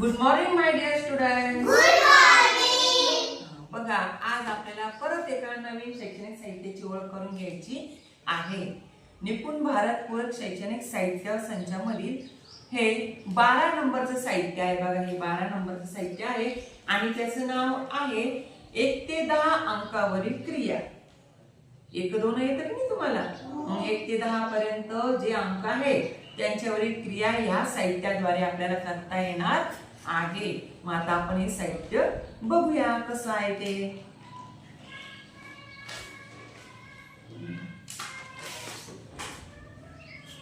Good morning my dear student good morning बघा आज आपल्याला परत एका नवीन शैक्षणिक साहित्याची ओळख करून घ्यायची आहे. निपुण भारत पूरक शैक्षणिक साहित्य संचामधील हे बारा नंबरचं साहित्य आहे बघा हे बारा नंबरचं साहित्य आहे. आणि त्याचं नाव आहे एक ते दहा अंकावरील क्रिया. एक दोन येतं की नाही तुम्हाला? एक ते दहा पर्यंत जे अंक आहेत त्यांच्यावरील क्रिया ह्या साहित्याद्वारे आपल्याला करता येणार. आहे. मग आता आपण हे साहित्य बघूया कसं आहे ते.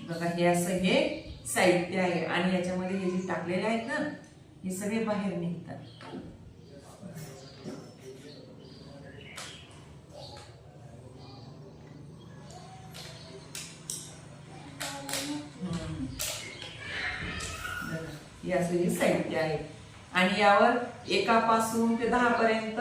बघा हे असं हे साहित्य आहे. आणि याच्यामध्ये हे जे टाकलेले आहेत ना हे सगळे बाहेर निघतात. हे असं हे साहित्य आहे. आणि यावर एकापासून ते दहा पर्यंत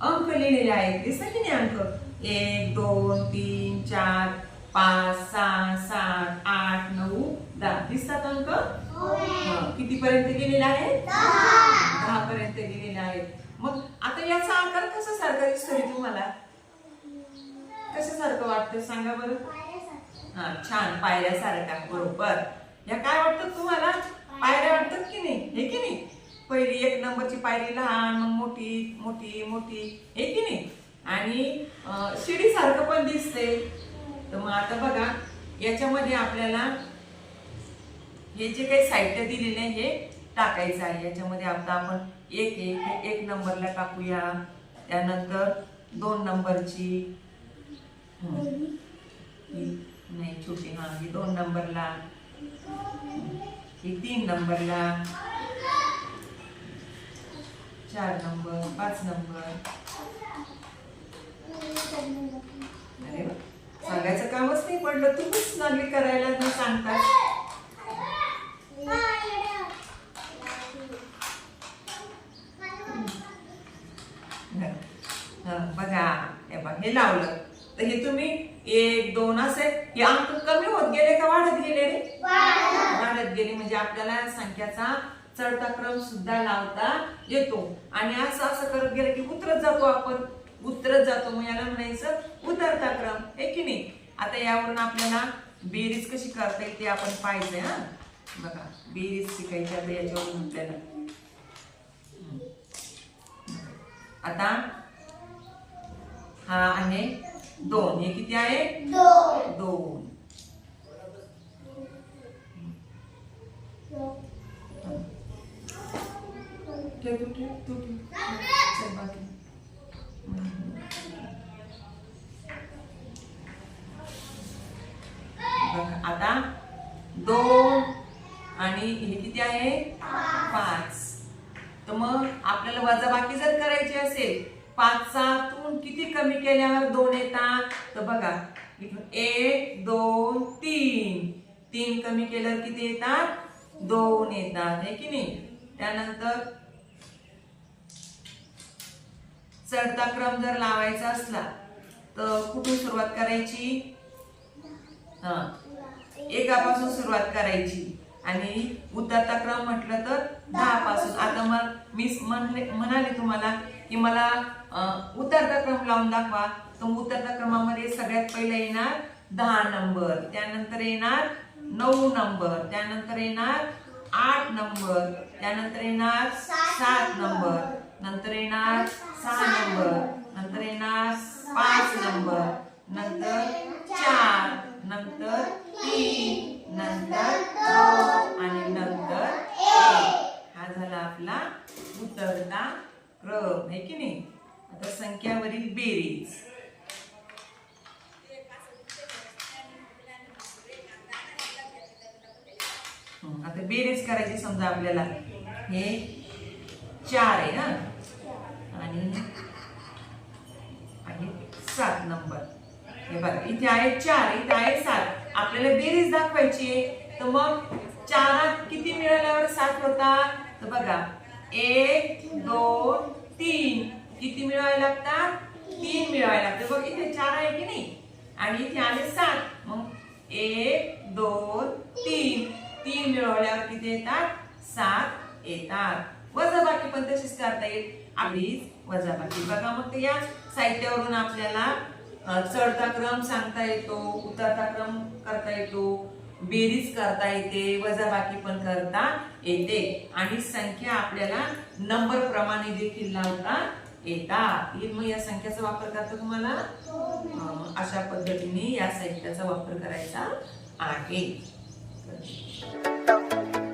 अंक लिहिलेले आहेत. की नाही अंक? एक दोन तीन चार पाच सहा सात आठ नऊ दहा. दिसतात अंक? हा, किती पर्यंत गेलेले आहेत? दहा. पर्यंत गेलेले आहेत. मग आता याचा आकार कसा सारखा दिसतोय तुम्हाला? कशासारखं वाटतं सांगा बरं? हा छान. पायऱ्यासारखा. बरोबर. या काय वाटतं तुम्हाला? पायऱ्या वाटतात की नाही? हे की नाही? पहिली एक नंबरची पायरी लहान मग मोठी मोठी मोठी. हे की नाही? आणि शिडी सारखं पण दिसते. तर मग आता बघा याच्यामध्ये आपल्याला हे जे काही साहित्य दिलेले आहे हे टाकायचं आहे. याच्यामध्ये आता आपण एक एक एक नंबरला टाकूया. त्यानंतर दोन नंबरची नाही छोटी हा ही दोन नंबरला. तीन नंबरला? चार नंबर पाच नंबर. अरे सांगायचं कामच नाही पडलं. तुम्हीच लागली करायला? न सांगता बघा. हे बघा हे लावलं. तर हे तुम्ही एक दोन असे. हे अंक कमी होत गेले का वाढत गेले रे? गेले म्हणजे आपल्याला संख्याचा चढता क्रम सुद्धा लावता येतो. आणि असं असं करत गेलं की उतरत जातो आपण. उतरत जातो मग याला म्हणायचं उतरता क्रम. हे की नाही? आता यावरून आपल्याला बेरीज कशी करता येईल ते आपण पाहिजे हा? बघा बेरीज शिकायची आता याच्यावरून आपल्याला. आता हा आहे दोन. हे किती आहे? दोन. ठेव तू ठेव तू ठेव बाकी आता दोन आणि हे किती आहे? पाच. तर मग आपल्याला वजाबाकी जर करायची असेल पाच सातून किती कमी केल्यावर दोन येतात? तर बघा इथून एक दोन तीन. तीन कमी केल्यावर किती येतात? दोन येतात हे की नाही? त्यानंतर चढता क्रम जर लावायचा असला तर कुठून सुरुवात करायची? हा. एकापासून सुरुवात करायची. आणि उतरता क्रम म्हटलं तर दहा पासून आता मग मी म्हणले म्हणाले तुम्हाला की मला उतरता क्रम लावून दाखवा. तर उतरता क्रमामध्ये सगळ्यात पहिला येणार दहा नंबर. त्यानंतर येणार नऊ नंबर. त्यानंतर येणार आठ नंबर त्यानंतर येणार सात नंबर. नंतर येणार सहा नंबर नंतर येणार पाच नंबर नंतर चार नंतर तीन नंतर दोन आणि नंतर एक. हा झाला आपला उतरता क्रम आहे की नाही? आता संख्यावरील बेरीज. आता बेरीज करायची समजा आपल्याला. हे चार आहे हा आणि सात नंबर. हे बघा इथे आहे चार इथे आहे सात. आपल्याला बेरीज दाखवायची आहे. तर मग चारात किती मिळाल्यावर सात होतात तर बघा एक दोन तीन. किती मिळवायला लागतात? तीन मिळवायला लागतात. बघ इथे चार आहे की नाही? आणि इथे आले सात. मग एक दोन तीन. तीन मिळवल्यावर किती येतात? सात येतात. पण तशीच करता येईल. आपली वजाबाकी. बघा मग ते या साहित्यावरून आपल्याला चढता क्रम सांगता येतो उतरता क्रम करता येतो बेरीज करता येते वजाबाकी पण करता येते. आणि संख्या आपल्याला नंबर प्रमाणे देखील लावता येतात. मग या संख्याचा वापर करता तुम्हाला? अशा पद्धतीने या साहित्याचा वापर करायचा आहे. Thank you.